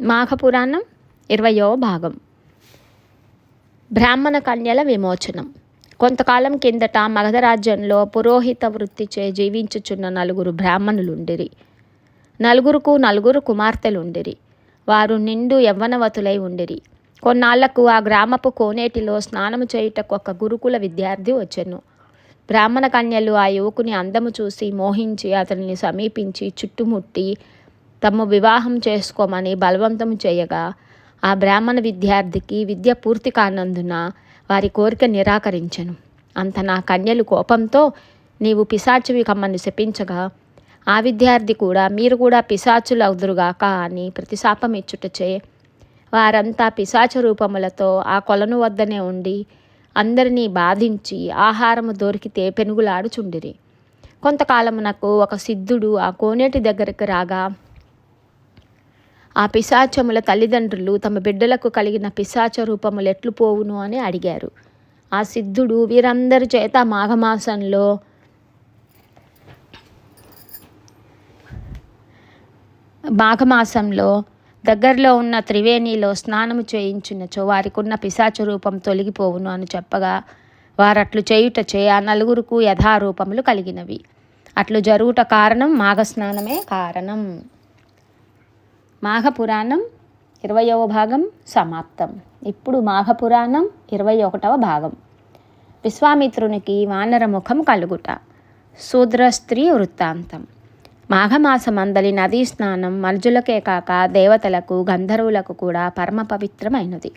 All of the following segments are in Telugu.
మాఘపురాణం ఇరవయో భాగం. బ్రాహ్మణ కన్యల విమోచనం. కొంతకాలం కిందట మగధరాజ్యంలో పురోహిత పురోహిత వృత్తిచే జీవించుచున్న నలుగురు బ్రాహ్మణులుండిరి. నలుగురుకు నలుగురు కుమార్తెలుండిరి. వారు నిండు యవ్వనవతులై ఉండిరి. కొన్నాళ్ళకు ఆ గ్రామపు కోనేటిలో స్నానము చేయుటకు ఒక గురుకుల విద్యార్థి వచ్చెను. బ్రాహ్మణ కన్యలు ఆ యువకుని అందము చూసి మోహించి అతనిని సమీపించి చుట్టుముట్టి తమ్ము వివాహం చేసుకోమని బలవంతం చేయగా ఆ బ్రాహ్మణ విద్యార్థికి విద్య పూర్తి కానందున వారి కోరిక నిరాకరించెను. అంత నా కన్యలు కోపంతో నీవు పిశాచివి కమ్మని శపించగా ఆ విద్యార్థి కూడా మీరు కూడా పిశాచులు అవుదురుగాక అని ప్రతిశాపం ఇచ్చుటచే వారంతా పిశాచ రూపములతో ఆ కొలను వద్దనే ఉండి అందరినీ బాధించి ఆహారము దొరికితే పెనుగులాడుచుండిరి. కొంతకాలమునకు ఒక సిద్ధుడు ఆ కోనేటి దగ్గరకు రాగా ఆ పిశాచముల తల్లిదండ్రులు తమ బిడ్డలకు కలిగిన పిశాచ రూపములు ఎట్లు పోవును అని అడిగారు. ఆ సిద్ధుడు వీరందరి చేత మాఘమాసంలో మాఘమాసంలో దగ్గరలో ఉన్న త్రివేణిలో స్నానము చేయించినచో వారికున్న పిశాచ రూపం తొలగిపోవును అని చెప్పగా వారట్లు చేయుటచే ఆ నలుగురుకు యథారూపములు కలిగినవి. అట్లు జరుగుట కారణం మాఘస్నానమే కారణం. మాఘపురాణం ఇరవయవ భాగం సమాప్తం. ఇప్పుడు మాఘపురాణం ఇరవై ఒకటవ భాగం. విశ్వామిత్రునికి వానర ముఖం కలుగుట. శూద్ర స్త్రీ వృత్తాంతం. మాఘమాసమందలి నదీ స్నానం మనుజులకే కాక దేవతలకు గంధర్వులకు కూడా పరమ పవిత్రమైనది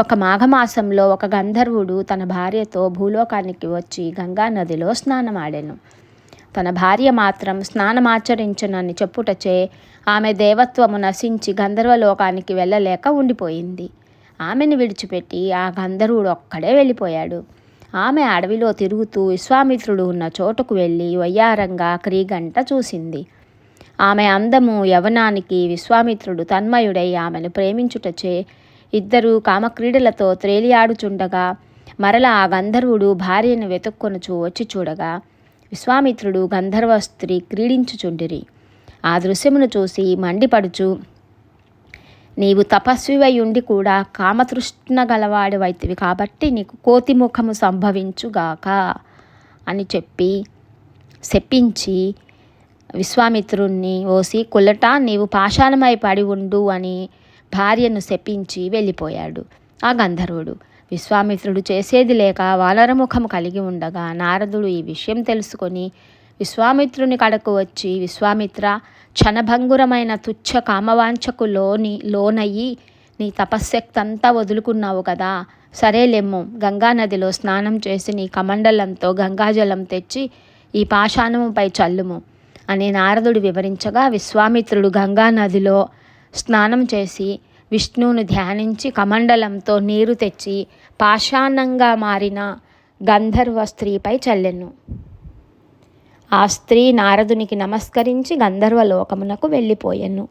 ఒక మాఘమాసంలో ఒక గంధర్వుడు తన భార్యతో భూలోకానికి వచ్చి గంగా నదిలో స్నానమాడాను. తన భార్య మాత్రం స్నానమాచరించనని చెప్పుటచే ఆమె దేవత్వము నశించి గంధర్వలోకానికి వెళ్ళలేక ఉండిపోయింది. ఆమెను విడిచిపెట్టి ఆ గంధర్వుడు ఒక్కడే వెళ్ళిపోయాడు. ఆమె అడవిలో తిరుగుతూ విశ్వామిత్రుడు ఉన్న చోటుకు వెళ్ళి వయ్యారంగా క్రీగంట చూసింది. ఆమె అందము యవనానికి విశ్వామిత్రుడు తన్మయుడై ఆమెను ప్రేమించుటచే ఇద్దరు కామక్రీడలతో త్రేలియాడుచుండగా మరల ఆ గంధర్వుడు భార్యను వెతుక్కొనుచూ వచ్చి చూడగా విశ్వామిత్రుడు గంధర్వ స్త్రీ క్రీడించుచుండిరి. ఆ దృశ్యమును చూసి మండిపడుచు నీవు తపస్వివై ఉండి కూడా కామతృష్ణ గలవాడివైతివి కాబట్టి నీకు కోతిముఖము సంభవించుగాక అని చెప్పి శపించి విశ్వామిత్రుణ్ణి ఓసి కుల్లట నీవు పాషాణమై పడి ఉండు అని భార్యను శపించి వెళ్ళిపోయాడు ఆ గంధర్వుడు. విశ్వామిత్రుడు చేసేది లేక వానరముఖం కలిగి ఉండగా నారదుడు ఈ విషయం తెలుసుకొని విశ్వామిత్రుని కడకు వచ్చి విశ్వామిత్ర క్షణభంగురమైన తుచ్చ కామవాంఛకు లోని లోనయ్యి నీ తపశ్శక్తంతా వదులుకున్నావు కదా. సరేలేమ్ము గంగానదిలో స్నానం చేసి నీ కమండలంతో గంగాజలం తెచ్చి ఈ పాషాణముపై చల్లుము అని నారదుడు వివరించగా విశ్వామిత్రుడు గంగానదిలో స్నానం చేసి విష్ణువును ధ్యానించి కమండలంతో నీరు తెచ్చి పాషాణంగా మారిన గంధర్వ స్త్రీపై చల్లెను. ఆ స్త్రీ నారదునికి నమస్కరించి గంధర్వలోకమునకు వెళ్ళిపోయెను.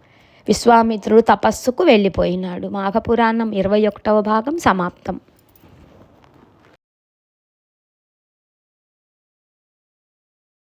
విశ్వామిత్రుడు తపస్సుకు వెళ్ళిపోయినాడు. మాఘపురాణం ఇరవై ఒకటవ భాగం సమాప్తం.